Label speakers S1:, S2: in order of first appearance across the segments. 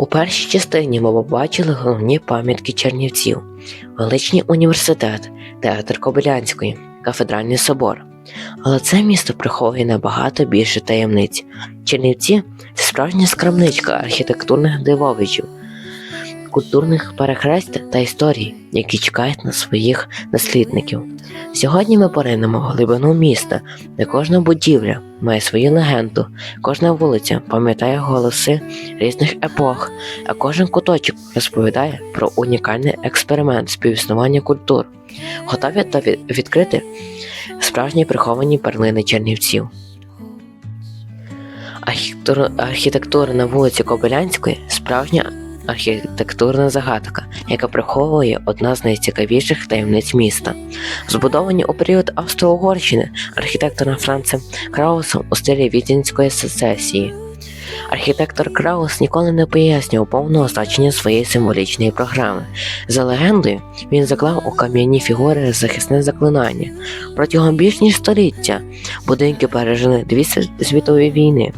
S1: У першій частині ми побачили головні пам'ятки Чернівців, величний університет, театр Кобилянської, кафедральний собор. Але це місто приховує набагато більше таємниць. Чернівці це справжня скрамничка архітектурних дивовижів, культурних перехрест та історій, які чекають на своїх наслідників. Сьогодні ми поринемо глибину міста, де кожна будівля має свою легенду, кожна вулиця пам'ятає голоси різних епох, а кожен куточок розповідає про унікальний експеримент співіснування культур, готові та відкрити справжні приховані перлини чернівців. Архітектура на вулиці Кобилянської справжня архітектурна загадка, яка приховує одна з найцікавіших таємниць міста. Збудовані у період Австро-Угорщини архітектором Францем Краусом у стилі Віденської сецесії. Архітектор Краус ніколи не пояснював повного значення своєї символічної програми. За легендою, він заклав у кам'яні фігури захисне заклинання. Протягом більш ніж століття будинки пережили дві світові війни,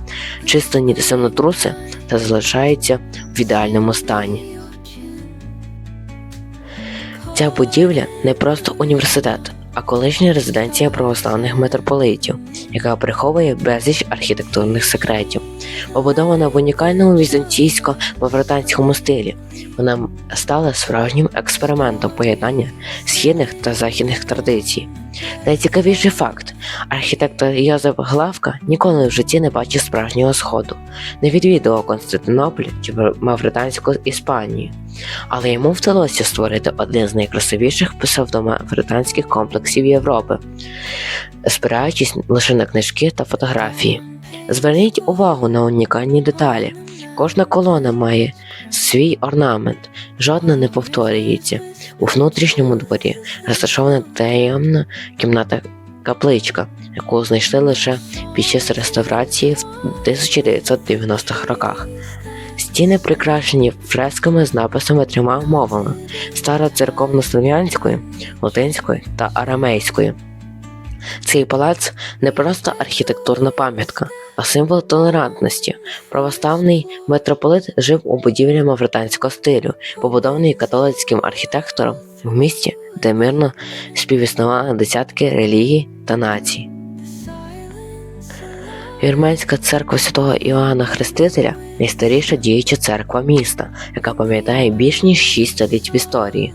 S1: численні землетруси та залишаються в ідеальному стані. Ця будівля не просто університет, а колишня резиденція православних митрополитів, яка приховує безліч архітектурних секретів. Побудована в унікальному візантійсько-мавританському стилі, вона стала справжнім експериментом поєднання східних та західних традицій. Найцікавіший факт: архітектор Йозеф Главка ніколи в житті не бачив справжнього сходу, не відвідував Константинополь чи Мавританську Іспанію, але йому вдалося створити один з найкрасивіших псевдомавританських комплексів Європи, спираючись лише на книжки та фотографії. Зверніть увагу на унікальні деталі. Кожна колона має свій орнамент, жодна не повторюється. У внутрішньому дворі розташована таємна кімната капличка, яку знайшли лише під час реставрації в 1990-х роках. Стіни прикрашені фресками з написами трьома мовами староцерковнослов'янською, латинською та арамейською. Цей палац не просто архітектурна пам'ятка, а символ толерантності. Православний митрополит жив у будівлі мавританського стилю, побудований католицьким архітектором в місті, де мирно співіснували десятки релігій та націй. Вірменська церква святого Іоанна Хрестителя найстаріша діюча церква міста, яка пам'ятає більш ніж 6 століть в історії.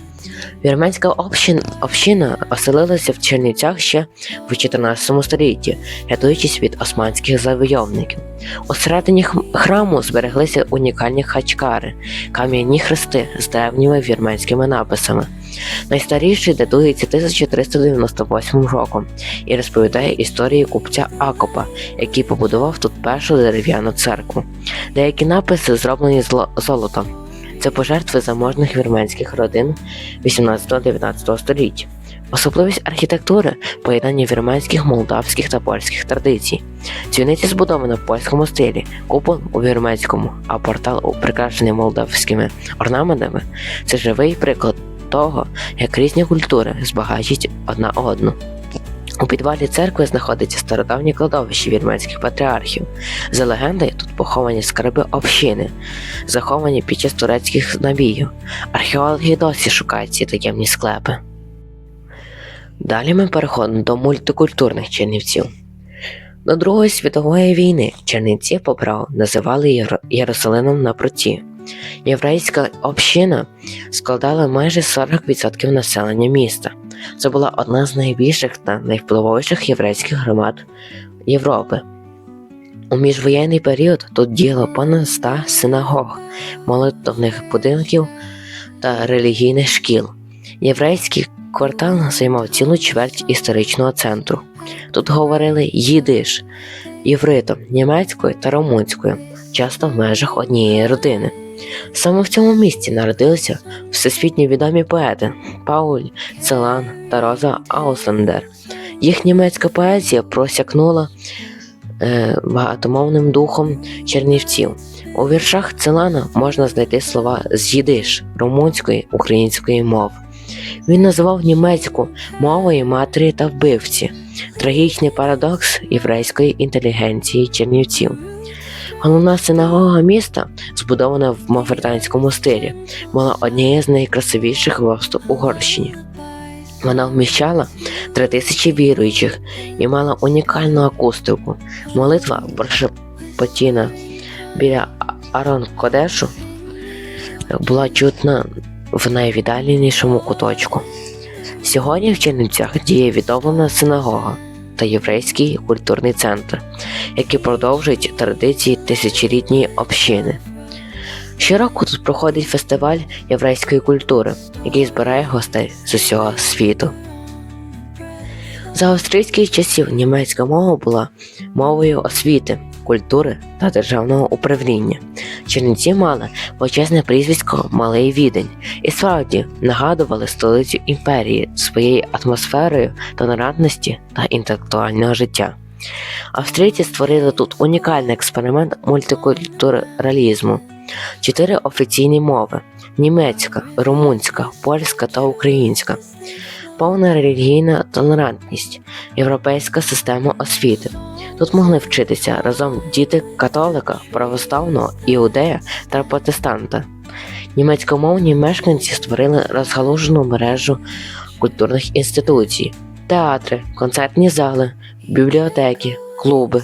S1: Вірменська община, община оселилася в Чернівцях ще в 14 столітті, рятуючись від османських завойовників. У середині храму збереглися унікальні хачкари, кам'яні хрести з древніми вірменськими написами. Найстаріший датується 1398 роком і розповідає історію купця Акопа, який побудував тут першу дерев'яну церкву. Деякі написи зроблені зло- золотом. Це пожертви заможних вірменських родин 18-19 століття. Особливість архітектури поєднання вірменських, молдавських та польських традицій. Дзвіниця збудована в польському стилі, купол у вірменському, а портал прикрашений молдавськими орнаментами це живий приклад того, як різні культури збагачують одна одну. У підвалі церкви знаходиться стародавнє кладовище вірменських патріархів. За легендою, тут поховані скарби общини, заховані під час турецьких набігів. Археологи досі шукають ці таємні склепи. Далі ми переходимо до мультикультурних чернівців. До Другої світової війни Чернівці по праву називали Єр- Єрусалимом на проті. Єврейська община складала майже 40% населення міста. Це була одна з найбільших та найвпливовіших єврейських громад Європи. У міжвоєнний період тут діяло понад 100 синагог, молитовних будинків та релігійних шкіл. Єврейський квартал займав цілу чверть історичного центру. Тут говорили їдиш, євритом, німецькою та румунською, часто в межах однієї родини. Саме в цьому місці народилися всесвітньо відомі поети Пауль Целан та Роза Ауслендер. Їх німецька поезія просякнула е, багатомовним духом чернівців. У віршах Целана можна знайти слова з їдиш, румунської, української мов. Він називав німецьку мовою матері та вбивці, трагічний парадокс єврейської інтелігенції чернівців. Головна синагога міста, збудована в мафертанському стилі, була однією з найкрасивіших в Угорщині. Вона вміщала три тисячі віруючих і мала унікальну акустику. Молитва прошепотіна біля Арон Кодешу була чутна в найвіддаленішому куточку. Сьогодні в Чернівцях діє відновлена синагога та єврейський культурний центр, які продовжують традиції тисячолітньої общини. Щороку тут проходить фестиваль єврейської культури, який збирає гостей з усього світу. За австрійських часів німецька мова була мовою освіти, культури та державного управління. Чернівці мали почесне прізвисько Малий Відень і справді нагадували столицю імперії своєю атмосферою толерантності та інтелектуального життя. Австрійці створили тут унікальний експеримент мультикультуралізму, чотири офіційні мови: німецька, румунська, польська та українська, повна релігійна толерантність, європейська система освіти. Тут могли вчитися разом діти католика, православного, іудея та протестанта. Німецькомовні мешканці створили розгалужену мережу культурних інституцій, театри, концертні зали, бібліотеки, клуби.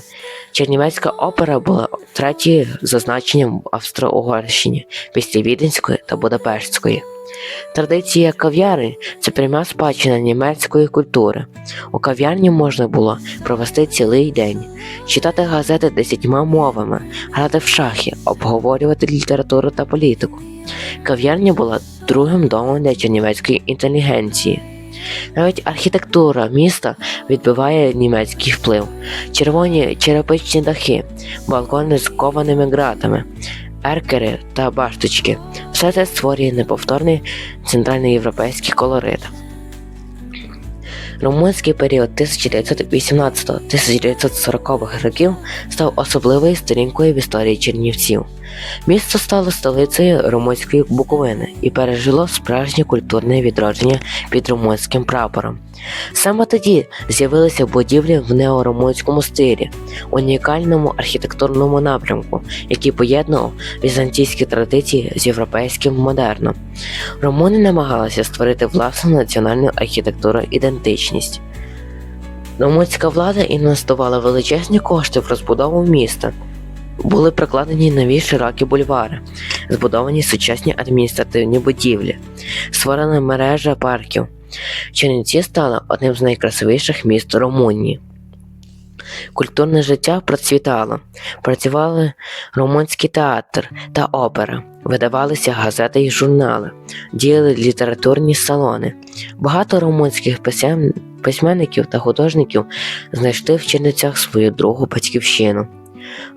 S1: Чернівецька опера була третьою за значенням в Австро-Угорщині після Віденської та Будапештської. Традиція кав'ярень це пряма спадщина німецької культури. У кав'ярні можна було провести цілий день, читати газети десятьма мовами, грати в шахи, обговорювати літературу та політику. Кав'ярня була другим домом для чернівецької інтелігенції. Навіть архітектура міста відбиває німецький вплив, червоні черепичні дахи, балкони з кованими ґратами, еркери та башточки. Все це створює неповторний центральноєвропейський колорит. Румунський період 1918-1940 років став особливою сторінкою в історії Чернівців. Місто стало столицею румунської Буковини і пережило справжнє культурне відродження під румунським прапором. Саме тоді з'явилися будівлі в неорумунському стилі, унікальному архітектурному напрямку, який поєднував візантійські традиції з європейським модерном. Румуни намагалися створити власну національну архітектуру ідентичність. Румунська влада інвестувала величезні кошти в розбудову міста. Були прокладені нові широкі бульвари, збудовані сучасні адміністративні будівлі, створена мережа парків. Чернівці стали одним з найкрасивіших міст Румунії. Культурне життя процвітало, працювали румунський театр та опера, видавалися газети і журнали, діяли літературні салони. Багато румунських письменників та художників знайшли в Чернівцях свою другу батьківщину.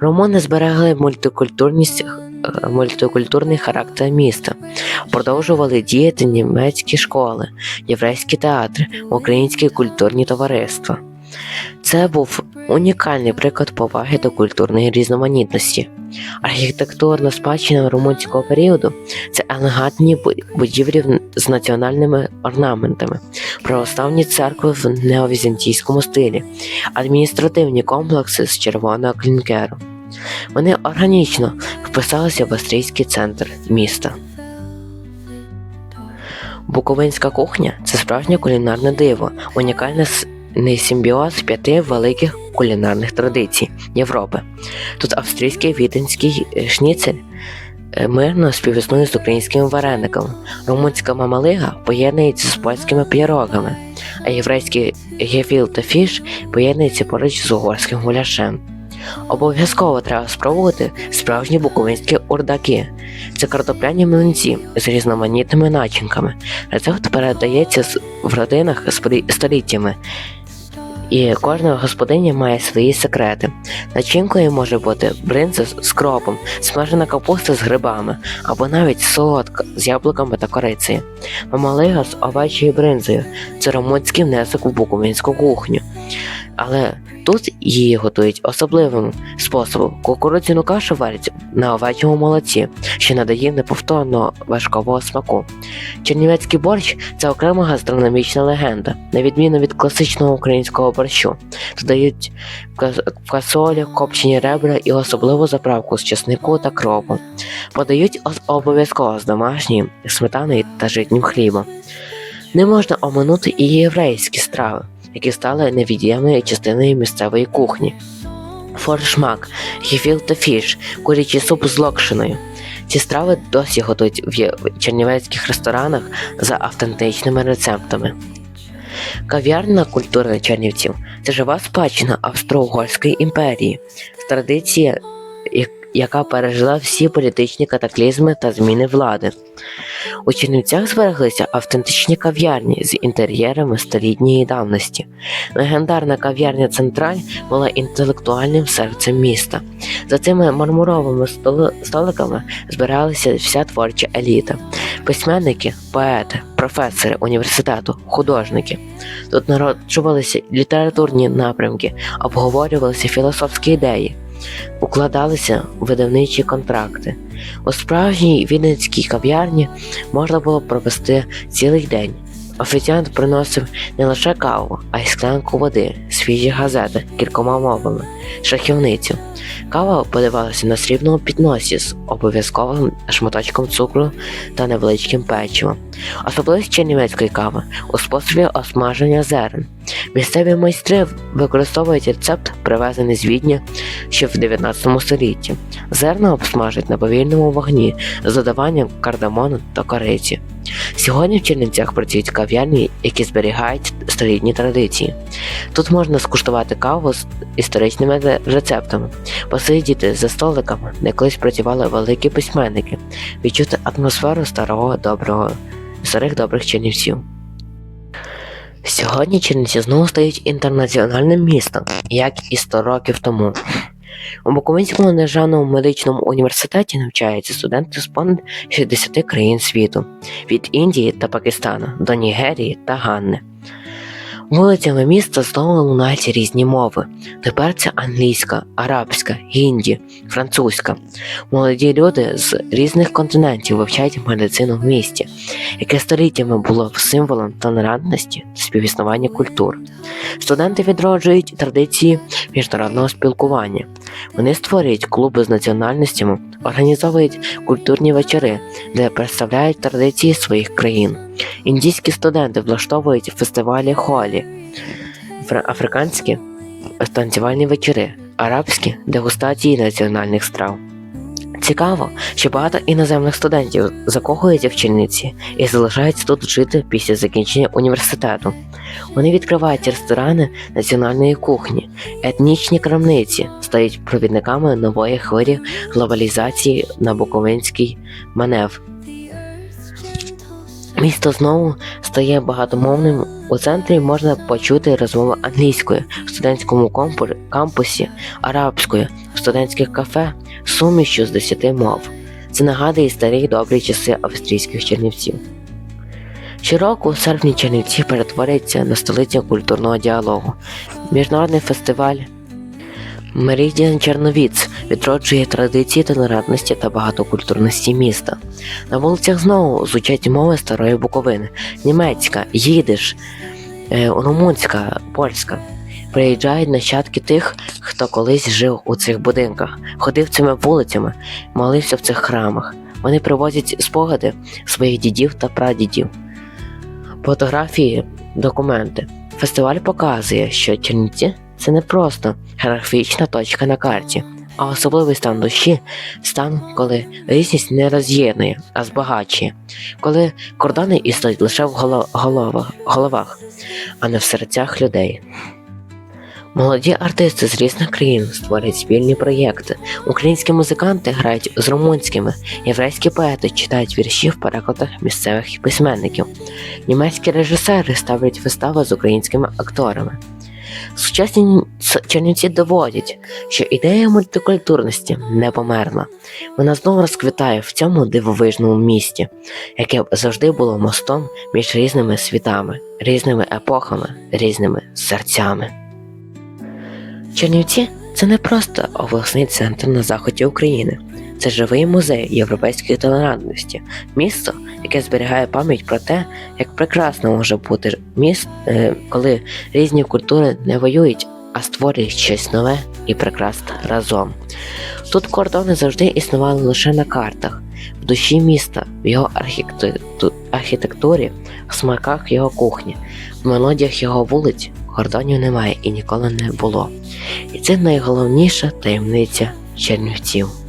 S1: Румуни зберегли мультикультурність, е, мультикультурний характер міста, продовжували діяти німецькі школи, єврейські театри, українські культурні товариства. Це був унікальний приклад поваги до культурної різноманітності. Архітектурна спадщина румунського періоду це елегантні будівлі з національними орнаментами, православні церкви в неовізантійському стилі, адміністративні комплекси з червоного клінкеру. Вони органічно вписалися в австрійський центр міста. Буковинська кухня це справжнє кулінарне диво, унікальне не симбіоз п'яти великих кулінарних традицій Європи. Тут австрійський віденський е, шніцель мирно співіснує з українськими варениками, румунська мамалига поєднується з польськими пірогами, а єврейський гефіл та фіш поєднується поруч з угорським гуляшем. Обов'язково треба спробувати справжні буковинські урдаки. Це картопляні млинці з різноманітними начинками. Рецепт передається в родинах століттями, і кожна господиня має свої секрети. Начинкою може бути бринза з кропом, смажена капуста з грибами, або навіть солодка з яблуками та корицею. Мамалига з овечою бринзою це румунський внесок в буковинську кухню. Але тут її готують особливим способом. Кукурудзяну кашу варять на овечому молоці, що надає неповторного важкового смаку. Чернівецький борщ це окрема гастрономічна легенда, на відміну від класичного українського борщу. Додають в касолі, копчені ребра і особливу заправку з чеснику та кропу. Подають обов'язково з домашньою сметаною та житнім хлібом. Не можна оминути і єврейські страви, які стали невід'ємною частиною місцевої кухні. Форшмак, гіфіл та фіш, курячий суп з локшиною. Ці страви досі готують в чернівецьких ресторанах за автентичними рецептами. Кав'ярна культури чернівців це жива спадщина Австро-Угорської імперії, традиція, яка пережила всі політичні катаклізми та зміни влади. У Чернівцях збереглися автентичні кав'ярні з інтер'єрами столітньої давності. Легендарна кав'ярня Централь була інтелектуальним серцем міста. За цими мармуровими столи- столиками збиралася вся творча еліта: письменники, поети, професори університету, художники. Тут народжувалися літературні напрямки, обговорювалися філософські ідеї, укладалися видавничі контракти. У справжній віденській кав'ярні можна було провести цілий день. Офіціант приносив не лише каву, а й склянку води, свіжі газети кількома мовами, шахівницю. Кава подавалася на срібному підносі з обов'язковим шматочком цукру та невеличким печивом. Особливість чернівецької кави у способі осмаження зерен. Місцеві майстри використовують рецепт, привезений з Відня ще в 19 столітті. Зерна обсмажать на повільному вогні з додаванням кардамону та кориці. Сьогодні в Чернівцях працюють кав'ярні, які зберігають столітні традиції. Тут можна скуштувати каву з історичними рецептами, посидіти за столиками, де колись працювали великі письменники, відчути атмосферу старого доброго, старих добрих чернівців. Сьогодні Чернівці знову стають інтернаціональним містом, як і 100 років тому. У Буковинському державному медичному університеті навчаються студенти з понад 60 країн світу, від Індії та Пакистану до Нігерії та Ганни. Вулицями міста знову лунають різні мови. Тепер це англійська, арабська, гінді, французька. Молоді люди з різних континентів вивчають медицину в місті, яке століттями було символом толерантності та співіснування культур. Студенти відроджують традиції міжнародного спілкування. Вони створюють клуби з національностями, організовують культурні вечори, де представляють традиції своїх країн. Індійські студенти влаштовують фестивалі холі, африканські танцювальні вечори, арабські дегустації національних страв. Цікаво, що багато іноземних студентів закохуються в Черниці і залишаються тут жити після закінчення університету. Вони відкривають ресторани національної кухні, етнічні крамниці, стають провідниками нової хвилі глобалізації на Буковинський манев. Місто знову стає багатомовним. У центрі можна почути розмови англійською, в студентському кампусі, арабською, в студентських кафе, сумішю з 10 мов. Це нагадує старі добрі часи австрійських чернівців. Щороку серпні Чернівці перетворюється на столицю культурного діалогу. Міжнародний фестиваль Меридіан Черновіц відроджує традиції толерантності та багатокультурності міста. На вулицях знову звучать мови старої Буковини: німецька, їдиш, е, румунська, польська. Приїжджають нащадки тих, хто колись жив у цих будинках, ходив цими вулицями, молився в цих храмах. Вони привозять спогади своїх дідів та прадідів, фотографії, документи. Фестиваль показує, що Чернівці це не просто географічна точка на карті, а особливий стан душі, стан, коли різність не роз'єднує, а збагачує, коли кордони існують лише в головах, головах, а не в серцях людей. Молоді артисти з різних країн створюють спільні проєкти. Українські музиканти грають з румунськими, єврейські поети читають вірші в перекладах місцевих письменників. Німецькі режисери ставлять вистави з українськими акторами. Сучасні чернівці доводять, що ідея мультикультурності не померла. Вона знову розквітає в цьому дивовижному місті, яке завжди було мостом між різними світами, різними епохами, різними серцями. Чернівці це не просто обласний центр на заході України, це живий музей європейської толерантності, місто, яке зберігає пам'ять про те, як прекрасно може бути міст, е, коли різні культури не воюють, а створюють щось нове і прекрасне разом. Тут кордони завжди існували лише на картах, в душі міста, в його архітектурі, в смаках його кухні, в мелодіях його вулиць кордонів немає і ніколи не було. І це найголовніша таємниця Чернівців.